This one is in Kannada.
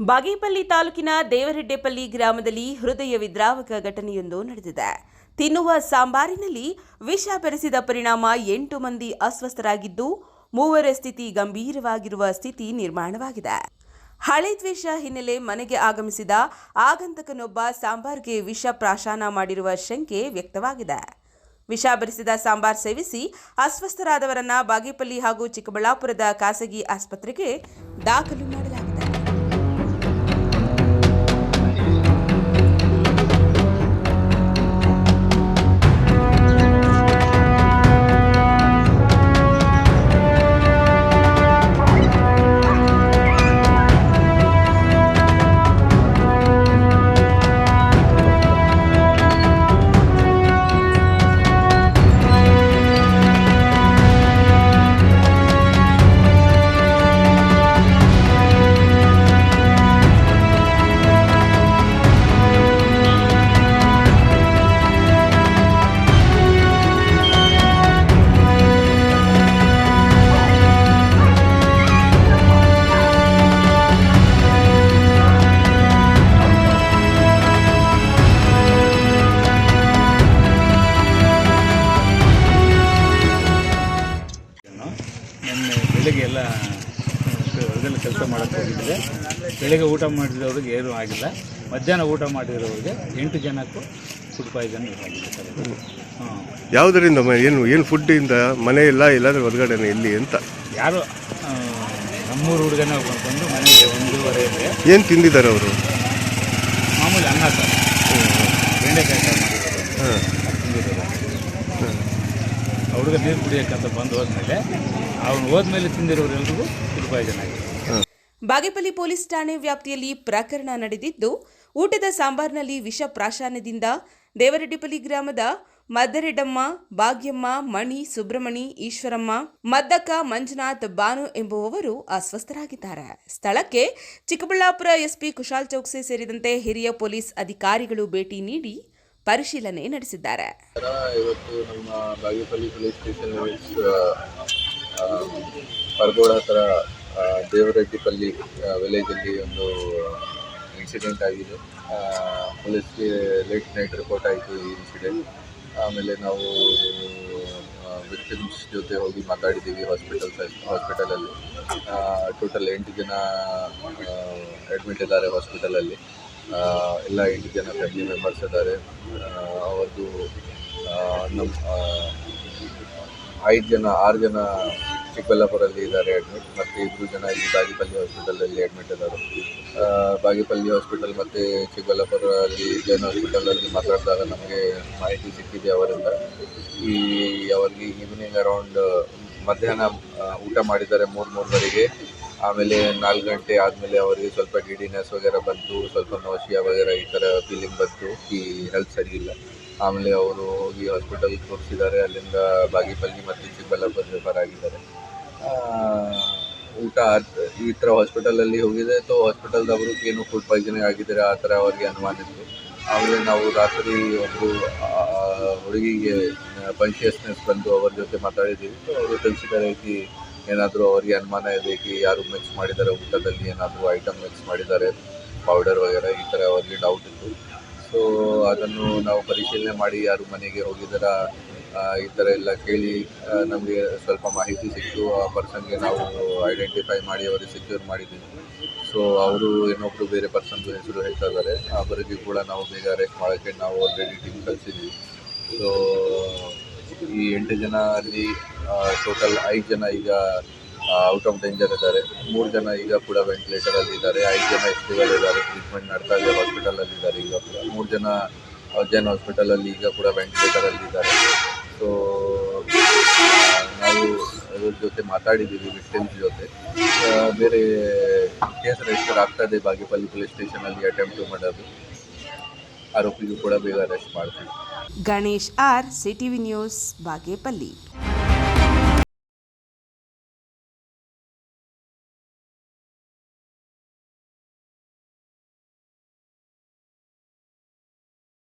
ಬಾಗೇಪಲ್ಲಿ ತಾಲೂಕಿನ ದೇವರೆಡ್ಡೆಪಲ್ಲಿ ಗ್ರಾಮದಲ್ಲಿ ಹೃದಯ ವಿದ್ರಾವಕ ಘಟನೆಯೊಂದು ನಡೆದಿದೆ. ತಿನ್ನುವ ಸಾಂಬಾರಿನಲ್ಲಿ ವಿಷ ಬೆರೆಸಿದ ಪರಿಣಾಮ ಎಂಟು ಮಂದಿ ಅಸ್ವಸ್ಥರಾಗಿದ್ದು, ಮೂವರ ಸ್ಥಿತಿ ಗಂಭೀರವಾಗಿರುವ ಸ್ಥಿತಿ ನಿರ್ಮಾಣವಾಗಿದೆ. ಹಳೆ ದ್ವೇಷ ಹಿನ್ನೆಲೆ ಮನೆಗೆ ಆಗಮಿಸಿದ ಆಗಂತಕನೊಬ್ಬ ಸಾಂಬಾರ್ಗೆ ವಿಷ ಪ್ರಾಶಾನ ಮಾಡಿರುವ ಶಂಕೆ ವ್ಯಕ್ತವಾಗಿದೆ. ವಿಷ ಬೆರೆಸಿದ ಸಾಂಬಾರ್ ಸೇವಿಸಿ ಅಸ್ವಸ್ಥರಾದವರನ್ನ ಬಾಗೇಪಲ್ಲಿ ಹಾಗೂ ಚಿಕ್ಕಬಳ್ಳಾಪುರದ ಖಾಸಗಿ ಆಸ್ಪತ್ರೆಗೆ ದಾಖಲು ಮಾಡಲಾಗಿದೆ. ಬೆಳಿಗ್ಗೆ ಎಲ್ಲ ಇದನ್ನು ಕೆಲಸ ಮಾಡೋಕ್ಕೆ ಹೋಗಿದ್ದೆ. ಬೆಳಗ್ಗೆ ಊಟ ಮಾಡಿದವ್ರಿಗೆ ಏನೂ ಆಗಿಲ್ಲ. ಮಧ್ಯಾಹ್ನ ಊಟ ಮಾಡಿರೋರಿಗೆ ಎಂಟು ಜನಕ್ಕೂ ಫುಡ್ ಪಾಯ್ಸನ್ ಆಗಿದೆ ಸರ್. ಹಾಂ ಯಾವುದರಿಂದ ಮ- ಏನು ಏನು ಫುಡ್ಡಿಂದ ಮನೆ ಇಲ್ಲ ಇಲ್ಲಾಂದ್ರೆ ಹೊರಗಡೆನೇ ಇಲ್ಲಿ ಅಂತ? ಯಾರು ಆ, ನಮ್ಮೂರು ಹುಡುಗನ ಬಂದು ಮನೆಗೆ ಒಂದೂವರೆಗೆ ಏನು ತಿಂದಿದ್ದಾರೆ ಅವರು? ಮಾಮೂಲಿ ಅನ್ನ ಸರ್. ಬೆಂಡೆಕಾಯಿ ಸಾರು ಮಾಡಿರೋದು ಹಾಂ ತಿಂದಿರೋದು ಆ ಹುಡುಗ ನೀರು ಕುಡಿಯೋಕ್ಕಂತ ಬಂದು ಹೋದ್ಮೇಲೆ ಅವನು ಹೋದ್ಮೇಲೆ ತಿಂದಿರೋರೆಲ್ರಿಗೂ ಪಾಯ್ಸನ್ ಆಗಿದೆ ಬಾಗೇಪಲ್ಲಿ ಪೊಲೀಸ್ ಠಾಣೆ ವ್ಯಾಪ್ತಿಯಲ್ಲಿ ಪ್ರಕರಣ ನಡೆದಿದ್ದು ಊಟದ ಸಾಂಬಾರ್ನಲ್ಲಿ ವಿಷ ಪ್ರಾಶಾನ್ಯದಿಂದ ದೇವರೆಡ್ಡಿಪಲ್ಲಿ ಗ್ರಾಮದ ಮದ್ದರೆಡ್ಡಮ್ಮ ಭಾಗ್ಯಮ್ಮ ಮಣಿ ಸುಬ್ರಮಣಿ ಈಶ್ವರಮ್ಮ ಮದ್ದಕ್ಕ ಮಂಜುನಾಥ್ ಬಾನು ಎಂಬುವವರು ಅಸ್ವಸ್ಥರಾಗಿದ್ದಾರೆ. ಸ್ಥಳಕ್ಕೆ ಚಿಕ್ಕಬಳ್ಳಾಪುರ ಎಸ್ಪಿ ಕುಶಾಲ್ ಚೌಕ್ಸೆ ಸೇರಿದಂತೆ ಹಿರಿಯ ಪೊಲೀಸ್ ಅಧಿಕಾರಿಗಳು ಭೇಟಿ ನೀಡಿ ಪರಿಶೀಲನೆ ನಡೆಸಿದ್ದಾರೆ. ಸ್ಟೇಷನ್ ಹತ್ರ ದೇವರೆಡ್ಡಿಪಲ್ಲಿ ವಿಲೇಜಲ್ಲಿ ಒಂದು ಇನ್ಸಿಡೆಂಟ್ ಆಗಿದೆ. ಪೊಲೀಸ್ಗೆ ಲೇಟ್ ನೈಟ್ ರಿಪೋರ್ಟ್ ಆಯಿತು ಈ ಇನ್ಸಿಡೆಂಟ್ ಆಮೇಲೆ ನಾವು ವಿಕ್ಟಿಮ್ಸ್ ಜೊತೆ ಹೋಗಿ ಮಾತಾಡಿದ್ದೀವಿ ಹಾಸ್ಪಿಟಲ್ ಹಾಸ್ಪಿಟಲಲ್ಲಿ ಟೋಟಲ್ ಎಂಟು ಜನ ಅಡ್ಮಿಟ್ ಇದ್ದಾರೆ ಹಾಸ್ಪಿಟಲಲ್ಲಿ ಎಲ್ಲ ಎಂಟು ಜನ ಫ್ಯಾಮಿಲಿ ಮೆಂಬರ್ಸ್ ಇದ್ದಾರೆ. ಅವ್ರದ್ದು ನಮ್ಮ ಐದು ಜನ, ಆರು ಜನ ಚಿಕ್ಕಬಳ್ಳಾಪುರಲ್ಲಿ ಇದ್ದಾರೆ ಅಡ್ಮಿಟ್ ಮತ್ತು ಇಬ್ಬರು ಜನ ಇಲ್ಲಿ ಬಾಗಿಪಲ್ಲಿ ಹಾಸ್ಪಿಟಲಲ್ಲಿ ಅಡ್ಮಿಟ್ ಇದ್ದಾರೆ. ಬಾಗಿಪಲ್ಲಿ ಹಾಸ್ಪಿಟಲ್ ಮತ್ತು ಚಿಕ್ಕಬಳ್ಳಾಪುರಲ್ಲಿ ಜೈನ್ ಹಾಸ್ಪಿಟಲಲ್ಲಿ ಮಾತಾಡಿದಾಗ ನಮಗೆ ಮಾಹಿತಿ ಸಿಕ್ಕಿದೆ ಅವರಿಂದ. ಈ ಅವರಿಗೆ ಈವ್ನಿಂಗ್ ಅರೌಂಡ್ ಮಧ್ಯಾಹ್ನ ಊಟ ಮಾಡಿದ್ದಾರೆ ಮೂರು, ಮೂರುವರೆಗೆ. ಆಮೇಲೆ ನಾಲ್ಕು ಗಂಟೆ ಆದಮೇಲೆ ಅವರಿಗೆ ಸ್ವಲ್ಪ ಗಿಡಿನೆಸ್ ವಗೇರ ಬಂತು, ಸ್ವಲ್ಪ ನೋಶಿಯಾ ವಗೇರ ಈ ಥರ ಫೀಲಿಂಗ್ ಬಂತು. ಈ ಹೆಲ್ತ್ ಸರಿಯಿಲ್ಲ ಆಮೇಲೆ ಅವರು ಹೋಗಿ ಹಾಸ್ಪಿಟಲ್ ತೋರಿಸಿದ್ದಾರೆ. ಅಲ್ಲಿಂದ ಬಾಗಿಪಲ್ಲಿ ಮತ್ತು ಚಿಕ್ಕಬಳ್ಳಾಪುರ ರೆಫರ್ ಆಗಿದ್ದಾರೆ. ಊಟ ಈ ಥರ ಹಾಸ್ಪಿಟಲಲ್ಲಿ ಹೋಗಿದೆ. ತೋ ಹಾಸ್ಪಿಟಲ್ದವರು ಏನು ಫುಡ್ ಪಾಯ್ಸನಿಂಗ್ ಆಗಿದ್ದಾರೆ, ಆ ಥರ ಅವರಿಗೆ ಅನುಮಾನ ಇತ್ತು. ಆಮೇಲೆ ನಾವು ರಾತ್ರಿ ಒಂದು ಹುಡುಗಿಗೆ ಕಾನ್ಶಿಯಸ್ನೆಸ್ ಬಂದು ಅವ್ರ ಜೊತೆ ಮಾತಾಡಿದ್ದೀವಿ. ಅವರು ತಿಳಿಸಿದ್ದಾರೆ ಕಿ ಏನಾದರೂ ಅವರಿಗೆ ಅನುಮಾನ ಇದೆ ಕಿ ಯಾರು ಮಿಕ್ಸ್ ಮಾಡಿದ್ದಾರೆ, ಊಟದಲ್ಲಿ ಏನಾದರೂ ಐಟಮ್ ಮಿಕ್ಸ್ ಮಾಡಿದ್ದಾರೆ ಪೌಡರ್ ವಗೇರ, ಈ ಥರ ಅವರಿಗೆ ಡೌಟ್ ಇತ್ತು. ಸೊ ಅದನ್ನು ನಾವು ಪರಿಶೀಲನೆ ಮಾಡಿ ಯಾರು ಮನೆಗೆ ಹೋಗಿದ್ದಾರ ಈ ಥರ ಎಲ್ಲ ಕೇಳಿ ನಮಗೆ ಸ್ವಲ್ಪ ಮಾಹಿತಿ ಸಿಕ್ತು ಆ ಪರ್ಸನ್ಗೆ ನಾವು ಐಡೆಂಟಿಫೈ ಮಾಡಿ ಅವರಿಗೆ ಸೆಕ್ಯೂರ್ ಮಾಡಿದ್ದೀವಿ ಸೊ ಅವರು ಇನ್ನೊಬ್ಬರು ಬೇರೆ ಪರ್ಸನ್ದು ಹೆಸರು ಹೇಳ್ತಾ ಇದ್ದಾರೆ. ಅವರಿಗೆ ಕೂಡ ನಾವು ಬೇಗ ಅರೆಸ್ಟ್ ಮಾಡೋಕ್ಕೆ ನಾವು ಆಲ್ರೆಡಿ ಟೀಮ್ ಕಳಿಸಿದ್ವಿ. ಸೊ ಈ ಎಂಟು ಜನ ಅಲ್ಲಿ ಟೋಟಲ್ ಐದು ಜನ ಈಗ ಔಟ್ ಆಫ್ ಡೇಂಜರ್ ಇದ್ದಾರೆ. ಮೂರು ಜನ ಈಗ ಕೂಡ ವೆಂಟಿಲೇಟರಲ್ಲಿ ಇದ್ದಾರೆ. ಐದು ಜನ ಎಸ್ ಇದ್ದಾರೆ. ಟ್ರೀಟ್ಮೆಂಟ್ ನಡ್ತಾ ಇದೆ ಹಾಸ್ಪಿಟಲಲ್ಲಿ ಇದ್ದಾರೆ ಈಗ ಕೂಡ. ಮೂರು ಜನ ಜೈನ್ ಹಾಸ್ಪಿಟಲಲ್ಲಿ ಈಗ ಕೂಡ ವೆಂಟಿಲೇಟರಲ್ಲಿ ಇದ್ದಾರೆ. ಸೊ ನಾವು ಅದ್ರ ಜೊತೆ ಮಾತಾಡಿದ್ದೀವಿ ವಿಕ್ಟಿಮ್ಸ್ ಜೊತೆ. ಬೇರೆ ಕೇಸ್ ರಿಜಿಸ್ಟರ್ ಆಗ್ತದೆ ಬಾಗೇಪಲ್ಲಿ ಪೊಲೀಸ್ ಸ್ಟೇಷನಲ್ಲಿ ಅಟೆಂಪ್ಟ್ ಮಾಡೋದು. ಆರೋಪಿಗೂ ಕೂಡ ಬೇಗ ಅರೆಸ್ಟ್ ಮಾಡ್ತೀವಿ. Ganesh R CTV news, Bagepalli.